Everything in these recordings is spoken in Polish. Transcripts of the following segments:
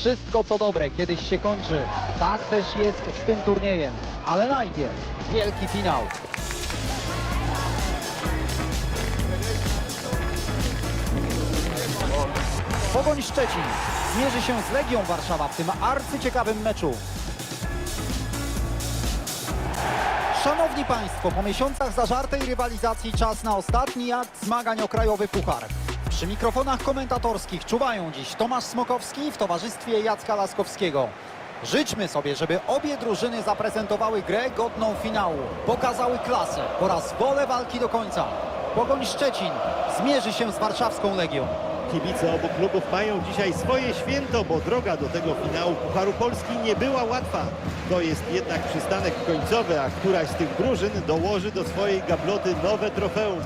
Wszystko co dobre kiedyś się kończy. Tak też jest z tym turniejem. Ale najpierw wielki finał. Pogoń Szczecin zmierzy się z Legią Warszawa w tym arcyciekawym meczu. Szanowni Państwo, po miesiącach zażartej rywalizacji czas na ostatni akt zmagań o Krajowy Puchar. Przy mikrofonach komentatorskich czuwają dziś Tomasz Smokowski w towarzystwie Jacka Laskowskiego. Życzmy sobie, żeby obie drużyny zaprezentowały grę godną finału, pokazały klasę oraz wolę walki do końca. Pogoń Szczecin zmierzy się z warszawską Legią. Kibice obu klubów mają dzisiaj swoje święto, bo droga do tego finału Pucharu Polski nie była łatwa. To jest jednak przystanek końcowy, a któraś z tych drużyn dołoży do swojej gabloty nowe trofeum.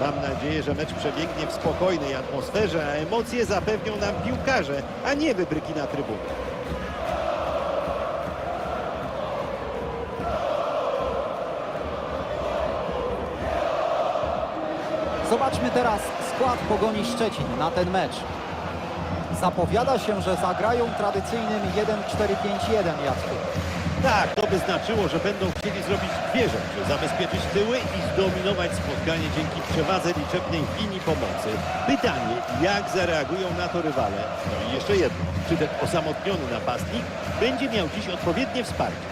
Mam nadzieję, że mecz przebiegnie w spokojnej atmosferze, a emocje zapewnią nam piłkarze, a nie wybryki na trybunie. Zobaczmy teraz skład Pogoni Szczecin na ten mecz. Zapowiada się, że zagrają tradycyjnym 1-4-5-1 Jacku. Tak, to by znaczyło, że będą chcieli zrobić dwie rzeczy. Zabezpieczyć tyły i zdominować spotkanie dzięki przewadze liczebnej linii pomocy. Pytanie, jak zareagują na to rywale? No i jeszcze jedno. Czy ten osamotniony napastnik będzie miał dziś odpowiednie wsparcie?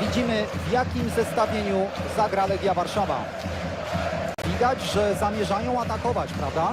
Widzimy w jakim zestawieniu zagra Legia Warszawa. Widać, że zamierzają atakować, prawda?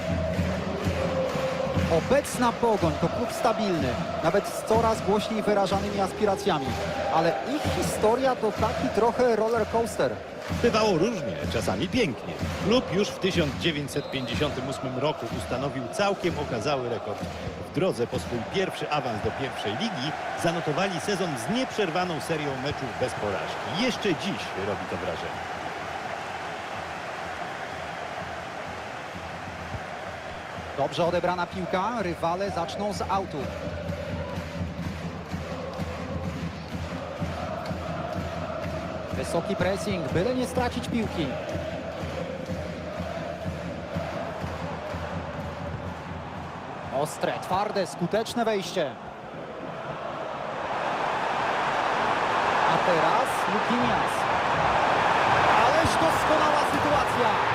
Obecna Pogoń to klub stabilny, nawet z coraz głośniej wyrażanymi aspiracjami. Ale ich historia to taki trochę roller coaster. Bywało różnie, czasami pięknie. Klub już w 1958 roku ustanowił całkiem okazały rekord. W drodze po swój pierwszy awans do pierwszej ligi zanotowali sezon z nieprzerwaną serią meczów bez porażki. Jeszcze dziś robi to wrażenie. Dobrze odebrana piłka, rywale zaczną z autu. Wysoki pressing, byle nie stracić piłki. Ostre, twarde, skuteczne wejście. A teraz Lukinias. Ależ doskonała sytuacja.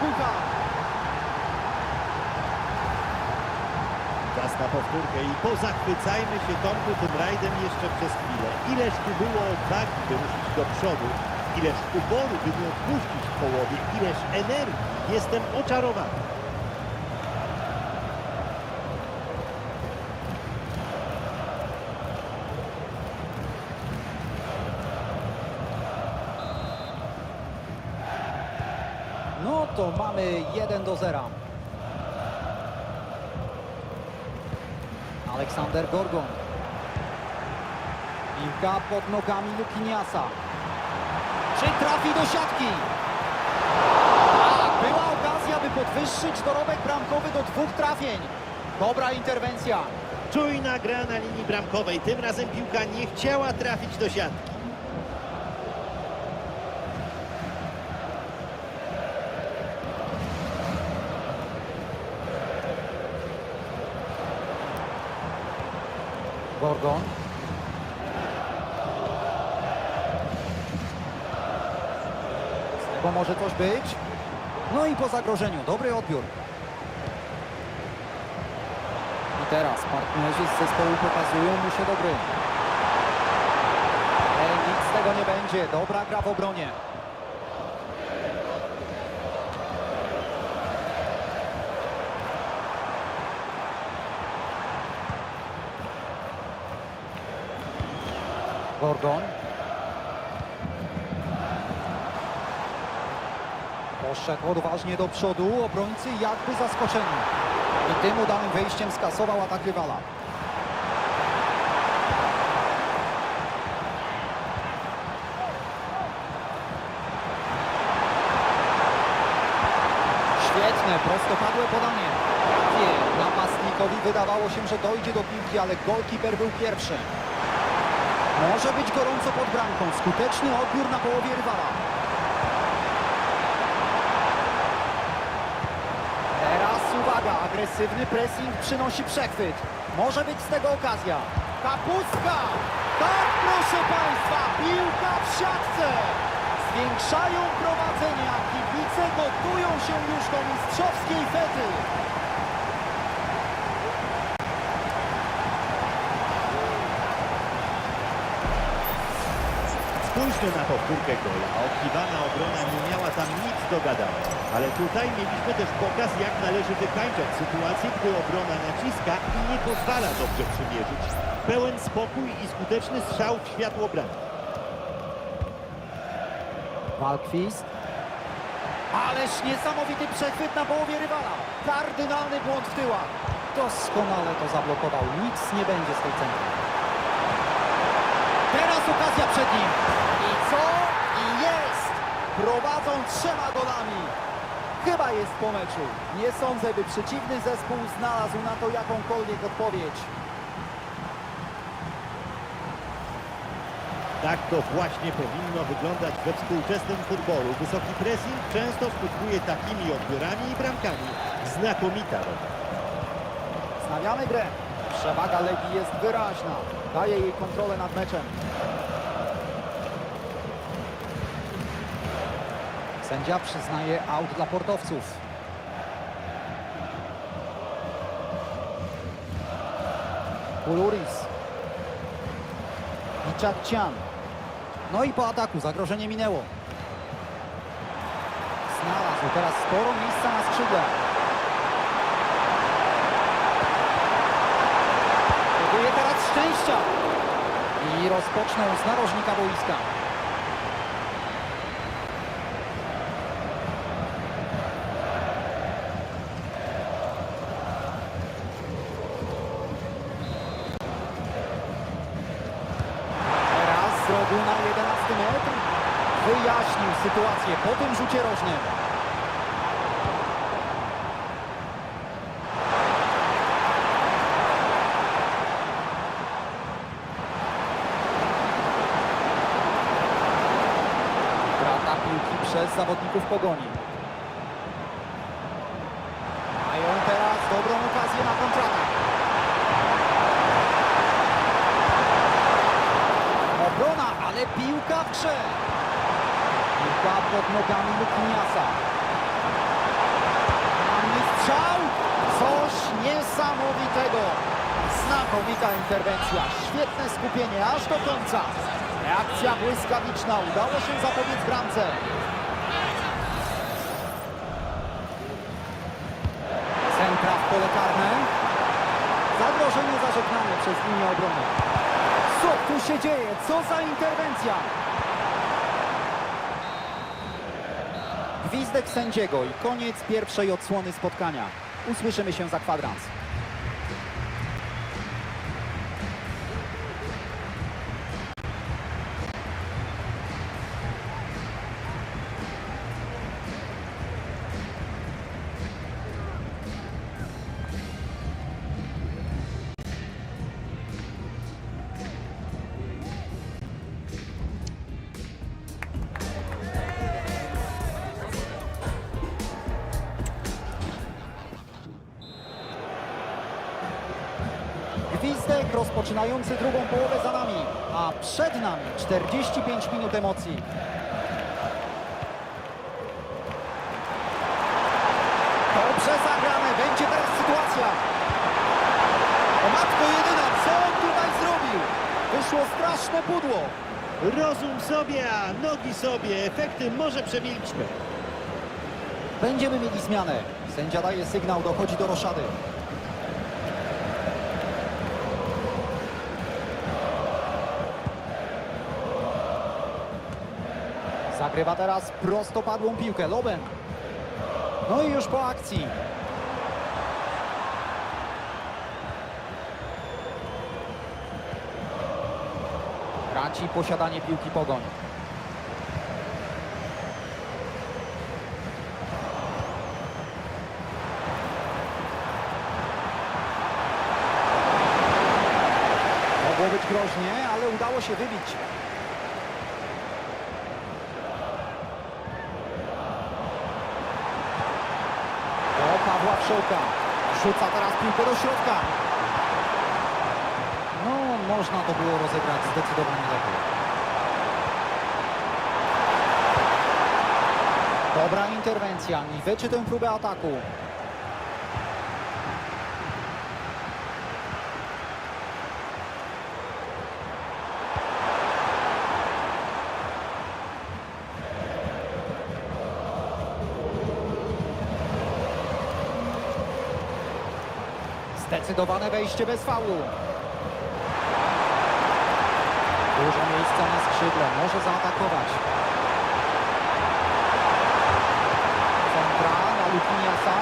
Puchar. Czas na powtórkę i pozachwycajmy się Tomku tym rajdem jeszcze przez chwilę. Ileż tu było odwagi, by ruszyć do przodu, ileż uboru, by nie odpuścić w połowie, ileż energii. Jestem oczarowany. No to mamy 1 do 0. Aleksander Gorgon. Piłka pod nogami Lukiniasa. Czy trafi do siatki? Tak, była okazja, by podwyższyć dorobek bramkowy do dwóch trafień. Dobra interwencja. Czujna gra na linii bramkowej. Tym razem piłka nie chciała trafić do siatki. Gorgon. Z tego może coś być. No i po zagrożeniu, dobry odbiór. I teraz partnerzy z zespołu pokazują mu się do gry. Ej, nic z tego nie będzie, dobra gra w obronie. Gorgon. Poszedł odważnie do przodu, obrońcy jakby zaskoczeni. I tym udanym wejściem skasował atak rywala. Świetne, prostopadłe podanie. Prawie napastnikowi wydawało się, że dojdzie do piłki, ale golkiper był pierwszy. Może być gorąco pod bramką. Skuteczny odbiór na połowie rywala. Teraz uwaga, agresywny pressing przynosi przechwyt. Może być z tego okazja. Kapustka! Tak, proszę Państwa, piłka w siatce! Zwiększają prowadzenia, kibice gotują się już do mistrzowskiej fety. Spójrzmy na powtórkę gola. Oczekiwana obrona nie miała tam nic do gadania. Ale tutaj mieliśmy też pokaz, jak należy wykańczać sytuację, gdy obrona naciska i nie pozwala dobrze przymierzyć. Pełen spokój i skuteczny strzał w światło bramki. Walkwist. Ależ niesamowity przechwyt na połowie rywala. Kardynalny błąd w tyłach. Doskonale to zablokował. Nic nie będzie z tej centry. Teraz okazja przed nim. I co? I jest! Prowadzą trzema golami. Chyba jest po meczu. Nie sądzę, by przeciwny zespół znalazł na to jakąkolwiek odpowiedź. Tak to właśnie powinno wyglądać we współczesnym futbolu. Wysoki pressing często skutkuje takimi odbiorami i bramkami. Znakomita rola. Znawiamy grę. Przewaga Legii jest wyraźna. Daje jej kontrolę nad meczem. Sędzia przyznaje aut dla portowców. Puluris. Cian. No i po ataku zagrożenie minęło. Znalazł teraz sporo miejsca na skrzydle. Próbuje teraz szczęścia. I rozpoczną z narożnika boiska. Teraz zrobił na 11 metr. Wyjaśnił sytuację po tym rzucie rożnym. Strata piłki przez zawodników Pogoni. Mają teraz dobrą okazję na kontratak. Obrona, ale piłka w grze. Piłka pod nogami Lukiniasa. Mamy strzał. Coś niesamowitego. Znakomita interwencja. Świetne skupienie aż do końca. Reakcja błyskawiczna. Udało się zapobiec bramce. Centra w pole karne. Zagrożenie zażegnane przez linię obrony. Co tu się dzieje? Co za interwencja? Gwizdek sędziego i koniec pierwszej odsłony spotkania. Usłyszymy się za kwadrans. Rozpoczynający drugą połowę za nami, a przed nami 45 minut emocji. Dobrze zagrane, będzie teraz sytuacja. O matko jedyna, co on tutaj zrobił? Wyszło straszne pudło. Rozum sobie, a nogi sobie. Efekty może przemilczmy. Będziemy mieli zmianę. Sędzia daje sygnał, dochodzi do roszady. Zagrywa teraz prostopadłą piłkę. Loben. No i już po akcji. Traci posiadanie piłki Pogoń. Mogło być groźnie, ale udało się wybić. Rzuca teraz piłkę do środka. No, można to było rozegrać zdecydowanie lepiej. Dobra interwencja. Niweczy tę próbę ataku. Zdecydowane wejście bez faulu. Dużo miejsca na skrzydle, może zaatakować. Kontra na Lukiniasa.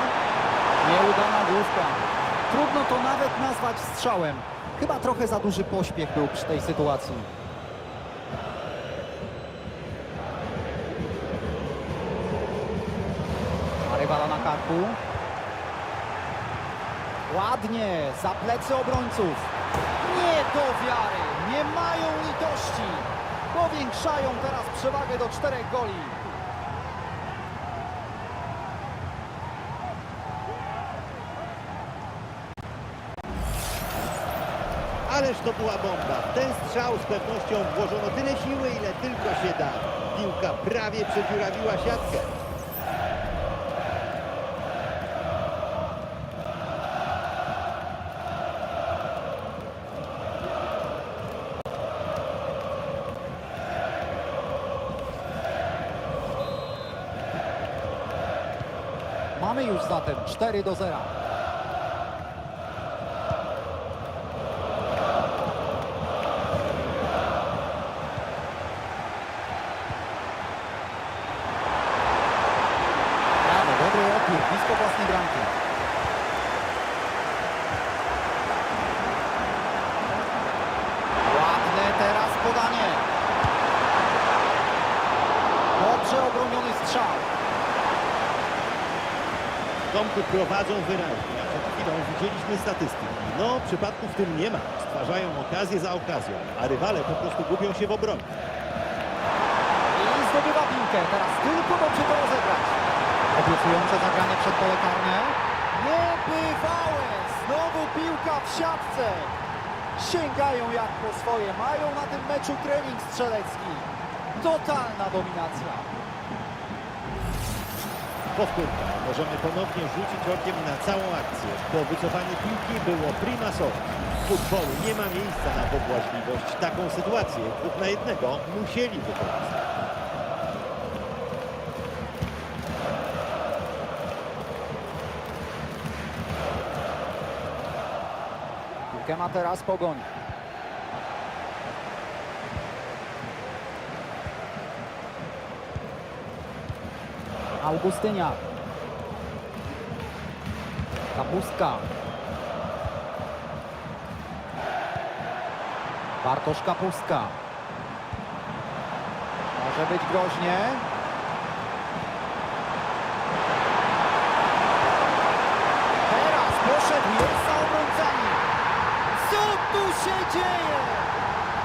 Nieudana główka. Trudno to nawet nazwać strzałem. Chyba trochę za duży pośpiech był przy tej sytuacji. Ma rywala na karku. Ładnie, za plecy obrońców. Nie do wiary, nie mają litości. Powiększają teraz przewagę do czterech goli. Ależ to była bomba. Ten strzał z pewnością włożono tyle siły, ile tylko się da. Piłka prawie przedziurawiła siatkę. Już zatem 4 do 0. Brawo, dobry odbiór, blisko własnej bramki. Ładne teraz podanie. Dobrze obroniony strzał. Tomku prowadzą wyraźnie. a Przed chwilą widzieliśmy statystyki. No, przypadków w tym nie ma. Stwarzają okazję za okazją, a rywale po prostu gubią się w obronie. I zdobywa piłkę. Teraz tylko dobrze to rozegrać. Obiecujące zagranie przed pole karne. Niebywałe! Znowu piłka w siatce. Sięgają jak po swoje. Mają na tym meczu trening strzelecki. Totalna dominacja. Powtórka. Możemy ponownie rzucić okiem na całą akcję. To wycofanie piłki było prima sort. W futbolu nie ma miejsca na pobłażliwość. Taką sytuację dwóch na jednego musieli wykorzystać. Piłkę ma teraz Pogoń. Augustynia. Kapustka. Bartosz Kapustka. Może być groźnie. Teraz poszedł, jest obrońcami. Co tu się dzieje?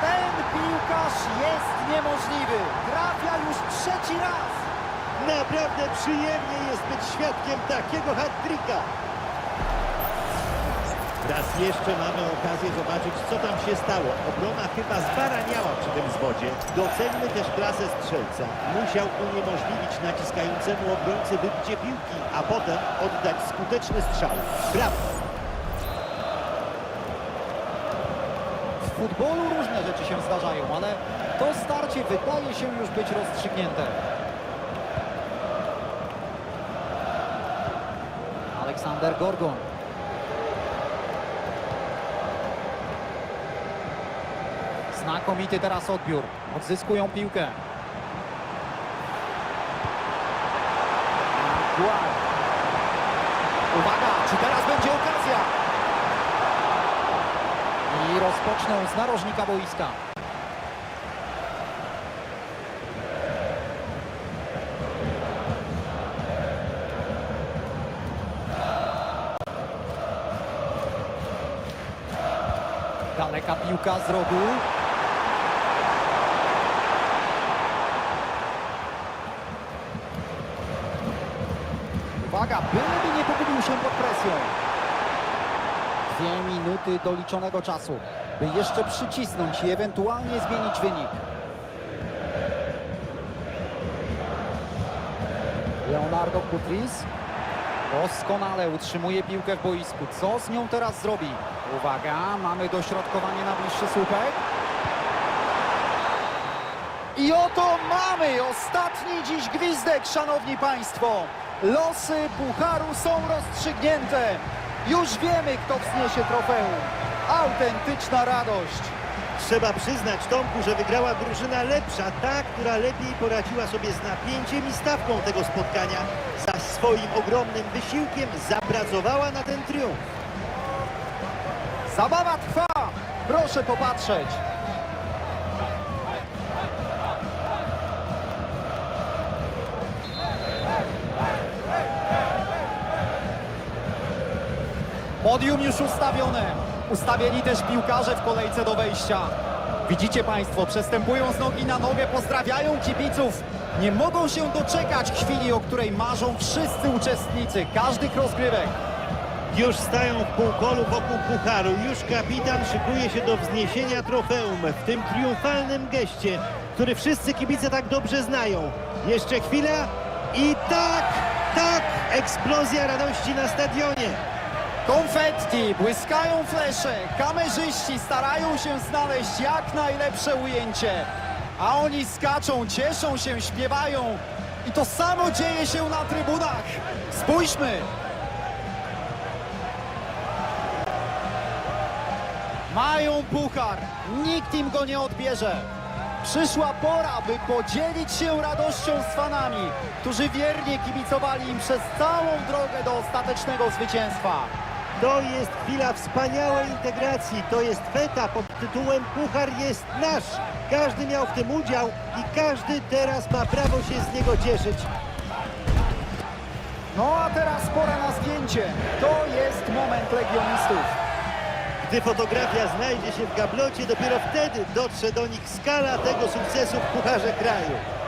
Ten piłkarz jest niemożliwy. Trafia już trzeci raz. Naprawdę przyjemnie jest być świadkiem takiego hat-tricka. Raz jeszcze mamy okazję zobaczyć, co tam się stało. Obrona chyba zbaraniała przy tym zwodzie. Doceńmy też klasę strzelca. Musiał uniemożliwić naciskającemu obrońcy wybicie piłki, a potem oddać skuteczny strzał. Brawo! W futbolu różne rzeczy się zdarzają, ale to starcie wydaje się już być rozstrzygnięte. Aleksander Gorgon. Znakomity teraz odbiór. Odzyskują piłkę. Uwaga, czy teraz będzie okazja? I rozpoczną z narożnika boiska. Piłka z rogu. Uwaga, byleby nie pogubił się pod presją. Dwie minuty doliczonego czasu, by jeszcze przycisnąć i ewentualnie zmienić wynik. Leonardo Kutris doskonale utrzymuje piłkę w boisku. Co z nią teraz zrobi? Uwaga, mamy dośrodkowanie na bliższy słupek. I oto mamy ostatni dziś gwizdek, szanowni państwo. Losy Pucharu są rozstrzygnięte. Już wiemy, kto wzniesie trofeum. Autentyczna radość. Trzeba przyznać Tomku, że wygrała drużyna lepsza, ta, która lepiej poradziła sobie z napięciem i stawką tego spotkania. Za swoim ogromnym wysiłkiem zapracowała na ten triumf. Zabawa trwa. Proszę popatrzeć. Podium już ustawione. Ustawieni też piłkarze w kolejce do wejścia. Widzicie Państwo, przestępują z nogi na nogę, pozdrawiają kibiców. Nie mogą się doczekać chwili, o której marzą wszyscy uczestnicy każdych rozgrywek. Już stają w półkolu wokół Pucharu, już kapitan szykuje się do wzniesienia trofeum w tym triumfalnym geście, który wszyscy kibice tak dobrze znają. Jeszcze chwila i tak, tak, eksplozja radości na stadionie. Konfetti, błyskają flesze, kamerzyści starają się znaleźć jak najlepsze ujęcie. A oni skaczą, cieszą się, śpiewają. I to samo dzieje się na trybunach. Spójrzmy. Mają puchar, nikt im go nie odbierze. Przyszła pora, by podzielić się radością z fanami, którzy wiernie kibicowali im przez całą drogę do ostatecznego zwycięstwa. To jest chwila wspaniałej integracji, to jest feta pod tytułem Puchar jest nasz. Każdy miał w tym udział i każdy teraz ma prawo się z niego cieszyć. No a teraz pora na zdjęcie. To jest moment legionistów. Gdy fotografia znajdzie się w gablocie, dopiero wtedy dotrze do nich skala tego sukcesu w Pucharze Kraju.